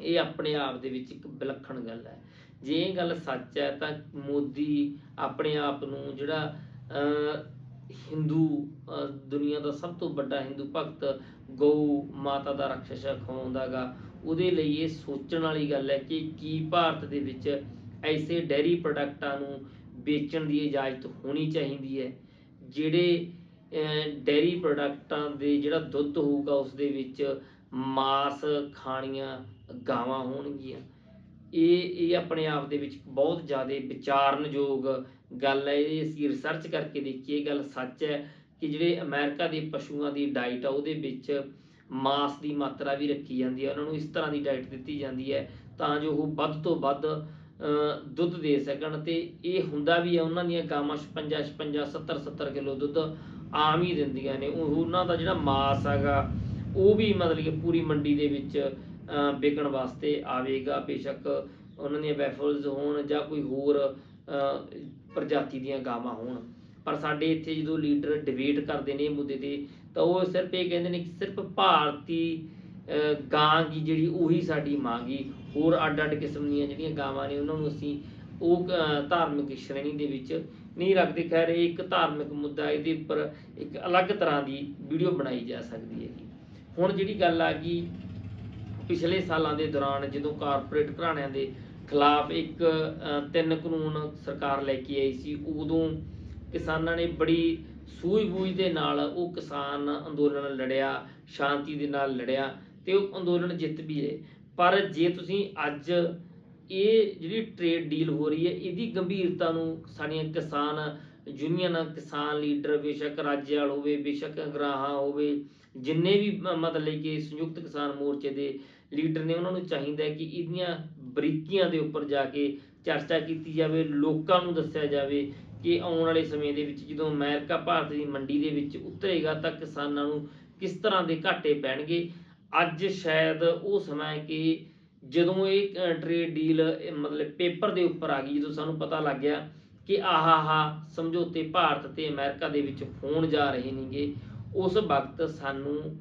Speaker 1: ਇਹ ਆਪਣੇ ਆਪ ਦੇ ਵਿੱਚ ਇੱਕ ਵਿਲੱਖਣ ਗੱਲ ਹੈ। ਜੇ ਇਹ ਗੱਲ ਸੱਚ ਹੈ ਤਾਂ ਮੋਦੀ ਆਪਣੇ ਆਪ ਨੂੰ ਜਿਹੜਾ ਹਿੰਦੂ ਦੁਨੀਆ ਦਾ ਸਭ ਤੋਂ ਵੱਡਾ ਹਿੰਦੂ ਭਗਤ, ਗਊ ਮਾਤਾ ਦਾ ਰਖਸ਼ਾ ਖਵਾਉਂਦਾਗਾ ਉਹਦੇ ਲਈ ਇਹ ਸੋਚਣ ਵਾਲੀ ਗੱਲ ਹੈ ਕਿ ਕੀ ਭਾਰਤ ਦੇ ਵਿੱਚ ਐਸੇ ਡੈਰੀ ਪ੍ਰੋਡਕਟਾਂ ਨੂੰ ਵੇਚਣ ਦੀ ਇਜਾਜ਼ਤ ਹੋਣੀ ਚਾਹੀਦੀ ਹੈ। ਜਿਹੜੇ ਅਹ, ਡੈਰੀ ਪ੍ਰੋਡਕਟਾਂ ਦੇ ਜਿਹੜਾ ਦੁੱਧ ਹੋਊਗਾ ਉਸ ਦੇ ਵਿੱਚ ਮਾਸ ਖਾਣੀਆਂ ਗਾਵਾਂ ਹੋਣਗੀਆਂ। ਇਹ ਇਹ ਆਪਣੇ ਆਪ ਦੇ ਵਿੱਚ ਬਹੁਤ ਜ਼ਿਆਦਾ ਵਿਚਾਰਨਯੋਗ ਗੱਲ ਹੈ। ਇਹ ਅਸੀਂ ਰਿਸਰਚ ਕਰਕੇ ਦੇਖੀ ਇਹ ਗੱਲ ਸੱਚ ਹੈ ਕਿ ਜਿਹੜੇ ਅਮਰੀਕਾ ਦੇ ਪਸ਼ੂਆਂ ਦੀ ਡਾਈਟ ਆ ਉਹਦੇ ਵਿੱਚ ਮਾਸ ਦੀ ਮਾਤਰਾ ਵੀ ਰੱਖੀ ਜਾਂਦੀ ਹੈ। ਉਹਨਾਂ ਨੂੰ ਇਸ ਤਰ੍ਹਾਂ ਦੀ ਡਾਈਟ ਦਿੱਤੀ ਜਾਂਦੀ ਹੈ ਤਾਂ ਜੋ ਉਹ ਵੱਧ ਤੋਂ ਵੱਧ ਦੁੱਧ ਦੇ ਸਕਣ ਤੇ ਇਹ ਹੁੰਦਾ ਵੀ ਹੈ ਉਹਨਾਂ ਦੀਆਂ ਗਾਵਾਂ 56 56 70 70 ਕਿਲੋ ਦੁੱਧ ਆਮ ਹੀ ਦਿੰਦੀਆਂ ਨੇ। ਉਹ ਉਹਨਾਂ ਦਾ ਜਿਹੜਾ ਮਾਸ ਹੈਗਾ, ਉਹ ਵੀ ਮਤਲਬ ਕਿ ਪੂਰੀ ਮੰਡੀ ਦੇ ਵਿੱਚ ਵਿਕਣ ਵਾਸਤੇ ਆਵੇਗਾ। ਬੇਸ਼ੱਕ ਉਹਨਾਂ ਦੀਆਂ ਵੈਫਲਸ ਹੋਣ ਜਾਂ ਕੋਈ ਹੋਰ ਪ੍ਰਜਾਤੀ ਦੀਆਂ ਗਾਵਾਂ ਹੋਣ। ਪਰ ਸਾਡੇ ਇੱਥੇ ਜਦੋਂ ਲੀਡਰ ਡਿਬੇਟ ਕਰਦੇ ਨੇ ਇਹ ਮੁੱਦੇ ਤੇ, ਤਾਂ ਉਹ ਸਿਰਫ ਇਹ ਕਹਿੰਦੇ ਨੇ ਕਿ ਸਿਰਫ ਭਾਰਤੀ ਗਾਂ ਕੀ ਜਿਹੜੀ ਉਹੀ ਸਾਡੀ ਮਾਂ ਗੀ ਹੋਰ ਅੱਡ ਅੱਡ ਕਿਸਮ ਦੀਆਂ ਜਿਹੜੀਆਂ ਗਾਵਾਂ ਨੇ ਉਹਨਾਂ ਨੂੰ ਅਸੀਂ ਉਹ ਧਾਰਮਿਕ ਸ਼੍ਰੇਣੀ ਦੇ ਵਿੱਚ ਨਹੀਂ ਰੱਖਦੇ। ਖੈਰ, ਇਹ ਇੱਕ ਧਾਰਮਿਕ ਮੁੱਦਾ ਇਹਦੇ ਉੱਪਰ ਇੱਕ ਅਲੱਗ ਤਰ੍ਹਾਂ ਦੀ ਵੀਡੀਓ ਬਣਾਈ ਜਾ ਸਕਦੀ ਹੈਗੀ। ਹੁਣ ਜਿਹੜੀ ਗੱਲ ਆ ਗਈ, ਪਿਛਲੇ ਸਾਲਾਂ ਦੇ ਦੌਰਾਨ ਜਦੋਂ ਕਾਰਪੋਰੇਟ ਘਰਾਣਿਆਂ ਦੇ ਖਿਲਾਫ ਇੱਕ ਤਿੰਨ ਕਾਨੂੰਨ ਸਰਕਾਰ ਲੈ ਕੇ ਆਈ ਸੀ, ਉਦੋਂ ਕਿਸਾਨਾਂ ਨੇ ਬੜੀ ਸੂਝ-ਬੂਝ ਦੇ ਨਾਲ ਉਹ ਕਿਸਾਨ ਅੰਦੋਲਨ ਲੜਿਆ, ਸ਼ਾਂਤੀ ਦੇ ਨਾਲ ਲੜਿਆ। ਤੇ ਉਹ ਅੰਦੋਲਨ ਜਿੱਤ ਵੀ ਗਏ ਪਰ ਜੇ ਤੁਸੀਂ ਅੱਜ ਇਹ ਜਿਹੜੀ ਟ੍ਰੇਡ ਡੀਲ ਹੋ ਰਹੀ ਹੈ, ਇਹਦੀ ਗੰਭੀਰਤਾ ਨੂੰ ਸਾਡੀਆਂ ਕਿਸਾਨ ਯੂਨੀਅਨਾਂ, ਕਿਸਾਨ ਲੀਡਰ, ਬੇਸ਼ੱਕ ਰਾਜੇਵਾਲ ਹੋਵੇ, ਬੇਸ਼ੱਕ ਅਗਰਾਹਾਂ ਹੋਵੇ, ਜਿੰਨੇ ਵੀ ਮਤਲਬ ਕਿ ਸੰਯੁਕਤ ਕਿਸਾਨ ਮੋਰਚੇ ਦੇ ਲੀਡਰ ਨੇ, ਉਹਨਾਂ ਨੂੰ ਚਾਹੀਦਾ ਹੈ ਕਿ ਇਹਦੀਆਂ ਬਰੀਕੀਆਂ ਦੇ ਉੱਪਰ ਜਾ ਕੇ ਚਰਚਾ ਕੀਤੀ ਜਾਵੇ, ਲੋਕਾਂ ਨੂੰ ਦੱਸਿਆ ਜਾਵੇ ਕਿ ਆਉਣ ਵਾਲੇ ਸਮੇਂ ਦੇ ਵਿੱਚ ਜਦੋਂ ਅਮਰੀਕਾ ਭਾਰਤ ਦੀ ਮੰਡੀ ਦੇ ਵਿੱਚ ਉਤਰੇਗਾ ਤਾਂ ਕਿਸਾਨਾਂ ਨੂੰ ਕਿਸ ਤਰ੍ਹਾਂ ਦੇ ਘਾਟੇ ਪੈਣਗੇ। ਅੱਜ ਸ਼ਾਇਦ ਉਹ ਸਮਾਂ ਹੈ ਕਿ ਜਦੋਂ ਇਹ ਟ੍ਰੇਡ ਡੀਲ ਮਤਲਬ ਪੇਪਰ ਦੇ ਉੱਪਰ ਆ ਗਈ, ਜਦੋਂ ਸਾਨੂੰ ਪਤਾ ਲੱਗ ਗਿਆ ਕਿ ਆਹ ਆਹ ਸਮਝੌਤੇ ਭਾਰਤ ਤੇ ਅਮਰੀਕਾ ਦੇ ਵਿੱਚ ਹੋਣ ਜਾ ਰਹੇ ਨੇਗੇ, ਉਸ ਵਕਤ ਸਾਨੂੰ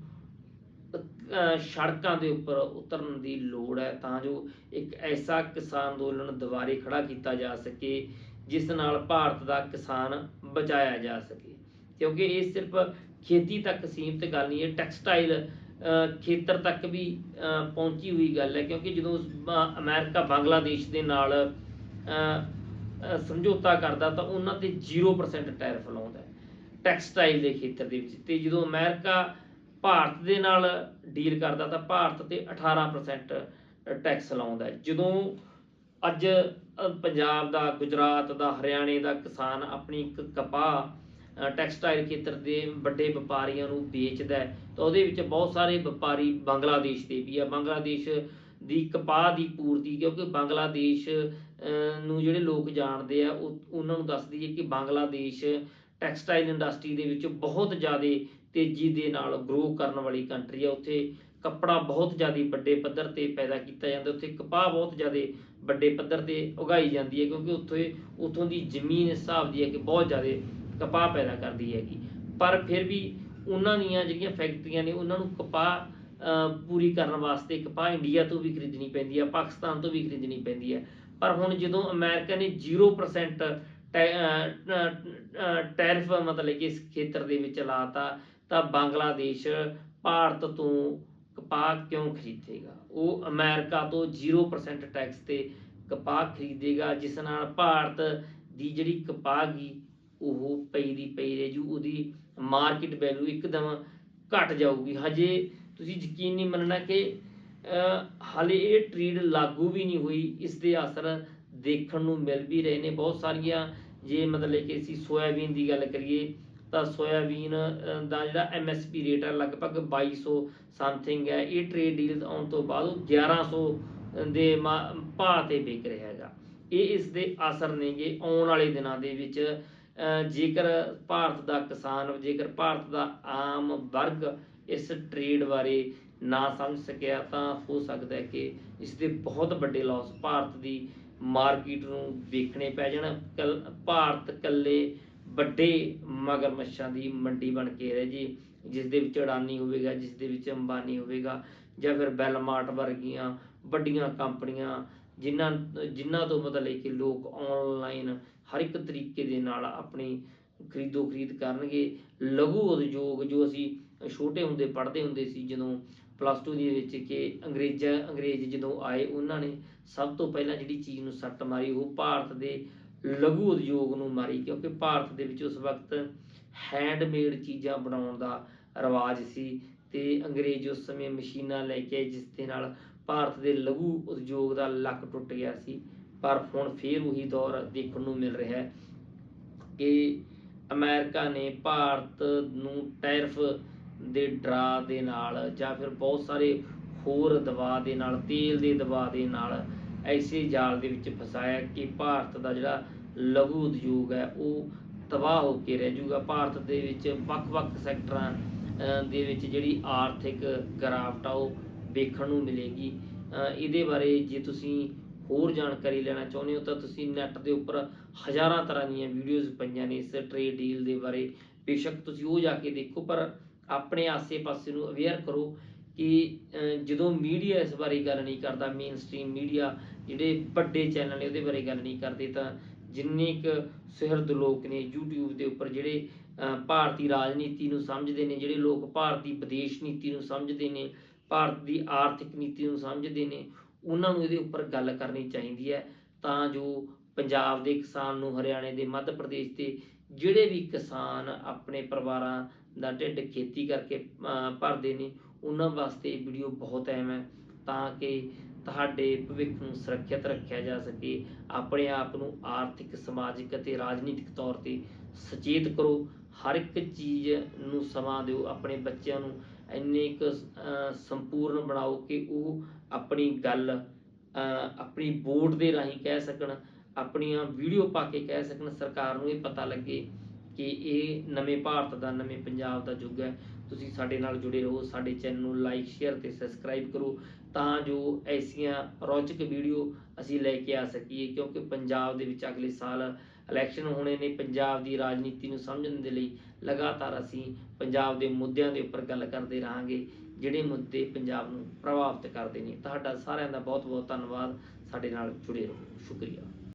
Speaker 1: ਸੜਕਾਂ ਦੇ ਉੱਪਰ ਉਤਰਨ ਦੀ ਲੋੜ ਹੈ, ਤਾਂ ਜੋ ਇੱਕ ਐਸਾ ਕਿਸਾਨ ਅੰਦੋਲਨ ਦੁਬਾਰੇ ਖੜਾ ਕੀਤਾ ਜਾ ਸਕੇ, ਜਿਸ ਨਾਲ ਭਾਰਤ ਦਾ ਕਿਸਾਨ ਬਚਾਇਆ ਜਾ ਸਕੇ। ਕਿਉਂਕਿ ਇਹ ਸਿਰਫ ਖੇਤੀ ਤੱਕ ਸੀਮਿਤ ਗੱਲ ਨਹੀਂ ਹੈ ਟੈਕਸਟਾਈਲ ਖੇਤਰ ਤੱਕ ਵੀ ਪਹੁੰਚੀ ਹੋਈ ਗੱਲ ਹੈ ਕਿਉਂਕਿ ਜਦੋਂ ਅਹ, ਅਮਰੀਕਾ ਬੰਗਲਾਦੇਸ਼ ਦੇ ਨਾਲ ਸਮਝੌਤਾ ਕਰਦਾ ਤਾਂ ਉਹਨਾਂ ਤੇ 0% ਟੈਰਿਫ ਲਾਉਂਦਾ ਟੈਕਸਟਾਈਲ ਦੇ ਖੇਤਰ ਦੇ ਵਿੱਚ। ਤੇ ਜਦੋਂ ਅਮਰੀਕਾ ਭਾਰਤ ਦੇ ਨਾਲ ਡੀਲ ਕਰਦਾ ਤਾਂ ਭਾਰਤ ਤੇ 18% ਟੈਕਸ ਲਾਉਂਦਾ ਜਦੋਂ ਅੱਜ ਪੰਜਾਬ ਦਾ ਗੁਜਰਾਤ ਦਾ ਹਰਿਆਣੇ ਦਾ ਕਿਸਾਨ ਆਪਣੀ ਇੱਕ ਕਪਾਹ ਟੈਕਸਟਾਈਲ ਖੇਤਰ ਦੇ ਵੱਡੇ ਵਪਾਰੀਆਂ ਨੂੰ ਵੇਚਦਾ ਹੈ। ਤਾਂ ਉਹਦੇ ਵਿੱਚ ਬਹੁਤ ਸਾਰੇ ਵਪਾਰੀ ਬੰਗਲਾਦੇਸ਼ ਦੇ ਵੀ ਆ। ਬੰਗਲਾਦੇਸ਼ ਦੀ ਕਪਾਹ ਦੀ ਪੂਰਤੀ ਕਿਉਂਕਿ ਬੰਗਲਾਦੇਸ਼ ਨੂੰ ਜਿਹੜੇ ਲੋਕ ਜਾਣਦੇ ਆ, ਉਹ ਉਹਨਾਂ ਨੂੰ ਦੱਸ ਦਈਏ ਕਿ ਬੰਗਲਾਦੇਸ਼ ਟੈਕਸਟਾਈਲ ਇੰਡਸਟਰੀ ਦੇ ਵਿੱਚ ਬਹੁਤ ਜ਼ਿਆਦਾ ਤੇਜ਼ੀ ਦੇ ਨਾਲ ਗਰੋ ਕਰਨ ਵਾਲੀ ਕੰਟਰੀ ਆ। ਉੱਥੇ ਕੱਪੜਾ ਬਹੁਤ ਜ਼ਿਆਦਾ ਵੱਡੇ ਪੱਧਰ ਤੇ ਪੈਦਾ ਕੀਤਾ ਜਾਂਦਾ। ਉੱਥੇ ਕਪਾਹ ਬਹੁਤ ਜ਼ਿਆਦਾ ਵੱਡੇ ਪੱਧਰ ਤੇ ਉਗਾਈ ਜਾਂਦੀ ਹੈ, ਕਿਉਂਕਿ ਉੱਥੇ, ਉੱਥੋਂ ਦੀ ਜ਼ਮੀਨ ਹਿਸਾਬ ਦੀ ਹੈ ਕਿ ਬਹੁਤ ਜ਼ਿਆਦਾ ਕਪਾਹ ਪੈਦਾ ਕਰਦੀ ਹੈਗੀ। ਪਰ ਫਿਰ ਵੀ ਉਹਨਾਂ ਦੀਆਂ ਜਿਹੜੀਆਂ ਫੈਕਟਰੀਆਂ ਨੇ ਉਹਨਾਂ ਨੂੰ ਕਪਾਹ ਪੂਰੀ ਕਰਨ ਵਾਸਤੇ ਕਪਾਹ ਇੰਡੀਆ ਤੋਂ ਵੀ ਖਰੀਦਣੀ ਪੈਂਦੀ ਹੈ ਪਾਕਿਸਤਾਨ ਤੋਂ ਵੀ ਖਰੀਦਣੀ ਪੈਂਦੀ ਹੈ। ਪਰ ਹੁਣ ਜਦੋਂ ਅਮਰੀਕਾ ਨੇ 0% ਟੈ- ਅਹ, ਟੈਰਿਫ ਮਤਲਬ ਕਿ ਇਸ ਖੇਤਰ ਦੇ ਵਿੱਚ ਲਾਤਾ ਤਾਂ ਬੰਗਲਾਦੇਸ਼ ਭਾਰਤ ਤੋਂ ਕਪਾਹ ਕਿਉਂ ਖਰੀਦੇਗਾ? ਉਹ ਅਮਰੀਕਾ ਤੋਂ 0% ਟੈਕਸ ਤੇ ਕਪਾਹ ਖਰੀਦੇਗਾ ਜਿਸ ਨਾਲ ਭਾਰਤ ਦੀ ਜਿਹੜੀ ਕਪਾਹ ਗੀ ਉਹ ਪਈ ਦੀ ਪਈ ਰਹਿ ਜੂ, ਉਹਦੀ ਮਾਰਕੀਟ ਵੈਲਿਊ ਇੱਕਦਮ ਘਟ ਜਾਊਗੀ। ਹਜੇ ਤੁਸੀਂ ਯਕੀਨ ਨਹੀਂ ਮੰਨਣਾ ਕਿ ਹਾਲੇ ਇਹ ਟ੍ਰੇਡ ਲਾਗੂ ਵੀ ਨਹੀਂ ਹੋਈ। ਇਸ ਦੇ ਅਸਰ ਦੇਖਣ ਨੂੰ ਮਿਲ ਵੀ ਰਹੇ ਨੇ। ਬਹੁਤ ਸਾਰੀਆਂ ਜੇ ਮਤਲਬ ਕਿ ਅਸੀਂ ਸੋਇਆਬੀਨ ਦੀ ਗੱਲ ਕਰੀਏ, ਤਾਂ ਸੋਇਆਬੀਨ ਦਾ ਜਿਹੜਾ ਐਮਐਸਪੀ ਰੇਟ ਹੈ ਲਗਭਗ 2200 ਸਮਥਿੰਗ ਹੈ। ਇਹ ਟ੍ਰੇਡ ਡੀਲਸ ਆਉਣ ਤੋਂ ਬਾਅਦ ਉਹ 1100 ਦੇ ਮਾ- ਭਾਅ ਤੇ ਵਿਕ ਰਿਹਾ ਹੈਗਾ। ਇਹ ਇਸ ਦੇ ਅਸਰ ਨੇਗੇ ਆਉਣ ਵਾਲੇ ਦਿਨਾਂ ਦੇ ਵਿੱਚ। ਜੇਕਰ ਭਾਰਤ ਦਾ ਕਿਸਾਨ, ਜੇਕਰ ਭਾਰਤ ਦਾ ਆਮ ਵਰਗ ਇਸ ਟ੍ਰੇਡ ਬਾਰੇ ਨਾ ਸਮਝ ਸਕਿਆ, ਤਾਂ ਹੋ ਸਕਦਾ ਹੈ ਕਿ ਇਸ ਦੇ ਬਹੁਤ ਵੱਡੇ ਲਾਸ ਭਾਰਤ ਦੀ ਮਾਰਕੀਟ ਨੂੰ ਵੇਖਣੇ ਪੈ ਜਾਣ। ਕੱਲ, ਭਾਰਤ ਕੱਲੇ ਵੱਡੇ ਮਗਰਮੱਛਾਂ ਦੀ ਮੰਡੀ ਬਣ ਕੇ ਰਹਿ ਜੀ, ਜਿਸ ਦੇ ਵਿੱਚ ਅਡਾਨੀ ਹੋਵੇਗਾ, ਜਿਸ ਦੇ ਵਿੱਚ ਅੰਬਾਨੀ ਹੋਵੇਗਾ, ਜਾਂ ਫਿਰ ਬੈਲਮਾਰਟ ਵਰਗੀਆਂ ਵੱਡੀਆਂ ਕੰਪਨੀਆਂ, ਜਿਨ੍ਹਾਂ ਜਿਨ੍ਹਾਂ ਤੋਂ ਮਤਲਬ ਕਿ ਲੋਕ ਆਨਲਾਈਨ ਹਰ ਇੱਕ ਤਰੀਕੇ ਦੇ ਨਾਲ ਆਪਣੀ ਖਰੀਦੋ ਖਰੀਦ ਕਰਨਗੇ। ਲਘੂ ਉਦਯੋਗ ਜੋ ਅਸੀਂ ਛੋਟੇ ਹੁੰਦੇ, ਪੜ੍ਹਦੇ ਹੁੰਦੇ ਸੀ, ਜਦੋਂ ਪਲੱਸ 2 ਦੇ ਵਿੱਚ ਕਿ ਅੰਗਰੇਜ਼ ਅੰਗਰੇਜ਼ ਜਦੋਂ ਆਏ, ਉਹਨਾਂ ਨੇ ਸਭ ਤੋਂ ਪਹਿਲਾਂ ਜਿਹੜੀ ਚੀਜ਼ ਨੂੰ ਸੱਟ ਮਾਰੀ, ਉਹ ਭਾਰਤ ਦੇ ਲਘੂ ਉਦਯੋਗ ਨੂੰ ਮਾਰੀ, ਕਿਉਂਕਿ ਭਾਰਤ ਦੇ ਵਿੱਚ ਉਸ ਵਕਤ ਹੈਂਡਮੇਡ ਚੀਜ਼ਾਂ ਬਣਾਉਣ ਦਾ ਰਿਵਾਜ ਸੀ ਤੇ ਅੰਗਰੇਜ਼ ਉਸ ਸਮੇਂ ਮਸ਼ੀਨਾਂ ਲੈ ਕੇ ਆਏ ਜਿਸ ਦੇ ਨਾਲ ਭਾਰਤ ਦੇ ਲਘੂ ਉਦਯੋਗ ਦਾ ਲੱਕ ਟੁੱਟ ਗਿਆ ਸੀ। ਪਰ ਹੁਣ ਫੇਰ ਉਹੀ ਦੌਰ ਦੇਖਣ ਨੂੰ ਮਿਲ ਰਿਹਾ ਹੈ ਕਿ ਅਮਰੀਕਾ ਨੇ ਭਾਰਤ ਨੂੰ ਟੈਰਫ ਦੇ ਡਰਾ ਦੇ ਨਾਲ ਜਾਂ ਫਿਰ ਬਹੁਤ ਸਾਰੇ ਹੋਰ ਦਬਾਅ ਦੇ ਨਾਲ, ਤੇਲ ਦੇ ਦਬਾਅ ਦੇ ਨਾਲ ਐਸੇ ਜਾਲ ਦੇ ਵਿੱਚ ਫਸਾਇਆ ਕਿ ਭਾਰਤ ਦਾ ਜਿਹੜਾ ਲਘੂ ਉਦਯੋਗ ਹੈ, ਉਹ ਤਬਾਹ ਹੋ ਕੇ ਰਹਿ ਜਾਊਗਾ। ਭਾਰਤ ਦੇ ਵਿੱਚ ਵੱਖ-ਵੱਖ ਸੈਕਟਰਾਂ ਦੇ ਵਿੱਚ ਜਿਹੜੀ ਆਰਥਿਕ ਗਿਰਾਵਟ ਆ, ਉਹ ਵੇਖਣ ਨੂੰ ਮਿਲੇਗੀ। ਇਹਦੇ ਬਾਰੇ ਜੇ ਤੁਸੀਂ ਹੋਰ ਜਾਣਕਾਰੀ ਲੈਣਾ ਚਾਹੁੰਦੇ ਹੋ ਤਾਂ ਤੁਸੀਂ ਨੈੱਟ ਦੇ ਉੱਪਰ ਹਜ਼ਾਰਾਂ ਤਰ੍ਹਾਂ ਦੀਆਂ ਵੀਡੀਓਜ਼ ਪਈਆਂ ਨੇ ਇਸ ਟ੍ਰੇਡ ਡੀਲ ਦੇ ਬਾਰੇ। ਬੇਸ਼ੱਕ ਤੁਸੀਂ ਉਹ ਜਾ ਕੇ ਦੇਖੋ, ਪਰ ਆਪਣੇ ਆਸੇ-ਪਾਸੇ ਨੂੰ ਅਵੇਅਰ ਕਰੋ ਕਿ ਜਦੋਂ ਮੀਡੀਆ ਇਸ ਬਾਰੇ ਗੱਲ ਨਹੀਂ ਕਰਦਾ ਮੇਨ ਸਟ੍ਰੀਮ ਮੀਡੀਆ ਜਿਹੜੇ ਵੱਡੇ ਚੈਨਲ ਨੇ ਉਹਦੇ ਬਾਰੇ ਗੱਲ ਨਹੀਂ ਕਰਦੇ, ਤਾਂ ਜਿੰਨੇ ਕੁ ਸੁਹਿਰਦ ਲੋਕ ਨੇ YouTube ਦੇ ਉੱਪਰ ਜਿਹੜੇ ਭਾਰਤੀ ਰਾਜਨੀਤੀ ਨੂੰ ਸਮਝਦੇ ਨੇ, ਜਿਹੜੇ ਲੋਕ ਭਾਰਤੀ ਵਿਦੇਸ਼ ਨੀਤੀ ਨੂੰ ਸਮਝਦੇ ਨੇ, ਭਾਰਤ ਦੀ ਆਰਥਿਕ ਨੀਤੀ ਨੂੰ ਸਮਝਦੇ ਨੇ ਉਹਨਾਂ ਨੂੰ ਇਹਦੇ ਉੱਪਰ ਗੱਲ ਕਰਨੀ ਚਾਹੀਦੀ ਹੈ। ਤਾਂ ਜੋ ਪੰਜਾਬ ਦੇ ਕਿਸਾਨ ਨੂੰ, ਹਰਿਆਣੇ ਦੇ ਮੱਧ ਪ੍ਰਦੇਸ਼ ਦੇ ਜਿਹੜੇ ਵੀ ਕਿਸਾਨ ਆਪਣੇ ਪਰਿਵਾਰਾਂ ਦਾ ਢਿੱਡ ਖੇਤੀ ਕਰਕੇ ਭਰਦੇ ਨੇ, ਉਹਨਾਂ ਵਾਸਤੇ ਇਹ ਵੀਡੀਓ ਬਹੁਤ ਅਹਿਮ ਹੈ। ਤਾਂ ਕਿ ਤੁਹਾਡੇ ਭਵਿੱਖ ਨੂੰ ਸੁਰੱਖਿਅਤ ਰੱਖਿਆ ਜਾ ਸਕੇ। ਆਪਣੇ ਆਪ ਨੂੰ ਆਰਥਿਕ, ਸਮਾਜਿਕ ਅਤੇ ਰਾਜਨੀਤਿਕ ਤੌਰ ਤੇ ਸੁਚੇਤ ਕਰੋ। ਹਰ ਇੱਕ ਚੀਜ਼ ਨੂੰ ਸਮਾਂ ਦਿਓ। ਆਪਣੇ ਬੱਚਿਆਂ ਨੂੰ ਇੰਨੇ ਕੁ ਸੰਪੂਰਨ ਬਣਾਓ ਕਿ ਉਹ ਆਪਣੀ ਗੱਲ ਆਪਣੀ ਵੋਟ ਦੇ ਰਾਹੀਂ ਕਹਿ ਸਕਣ, ਆਪਣੀਆਂ ਵੀਡੀਓ ਪਾ ਕੇ ਕਹਿ ਸਕਣ, ਸਰਕਾਰ ਨੂੰ ਇਹ ਪਤਾ ਲੱਗੇ ਕਿ ਇਹ ਨਵੇਂ ਭਾਰਤ ਦਾ, ਨਵੇਂ ਪੰਜਾਬ ਦਾ ਯੁੱਗ ਹੈ। ਤੁਸੀਂ ਸਾਡੇ ਨਾਲ ਜੁੜੇ ਰਹੋ, ਸਾਡੇ ਚੈਨਲ ਨੂੰ ਲਾਈਕ ਸ਼ੇਅਰ ਤੇ ਸਬਸਕ੍ਰਾਈਬ ਕਰੋ ਤਾਂ ਜੋ ਐਸੀਆਂ ਰੌਚਕ ਵੀਡੀਓ ਅਸੀਂ ਲੈ ਕੇ ਆ ਸਕੀਏ, ਕਿਉਂਕਿ ਪੰਜਾਬ ਦੇ ਵਿੱਚ ਅਗਲੇ ਸਾਲ ਇਲੈਕਸ਼ਨ ਹੋਣੇ ਨੇ, ਪੰਜਾਬ ਦੀ ਰਾਜਨੀਤੀ ਨੂੰ ਸਮਝਣ ਦੇ ਲਈ ਲਗਾਤਾਰ ਅਸੀਂ ਪੰਜਾਬ ਦੇ ਮੁੱਦਿਆਂ ਦੇ ਉੱਪਰ ਗੱਲ ਕਰਦੇ ਰਹਾਂਗੇ। ਜਿਹੜੇ ਮੁੱਦੇ ਪੰਜਾਬ ਨੂੰ ਪ੍ਰਭਾਵਿਤ ਕਰਦੇ ਨੇ, ਤੁਹਾਡਾ ਸਾਰਿਆਂ ਦਾ ਬਹੁਤ ਬਹੁਤ ਧੰਨਵਾਦ। ਸਾਡੇ ਨਾਲ ਜੁੜੇ ਰਹੋ। ਸ਼ੁਕਰੀਆ।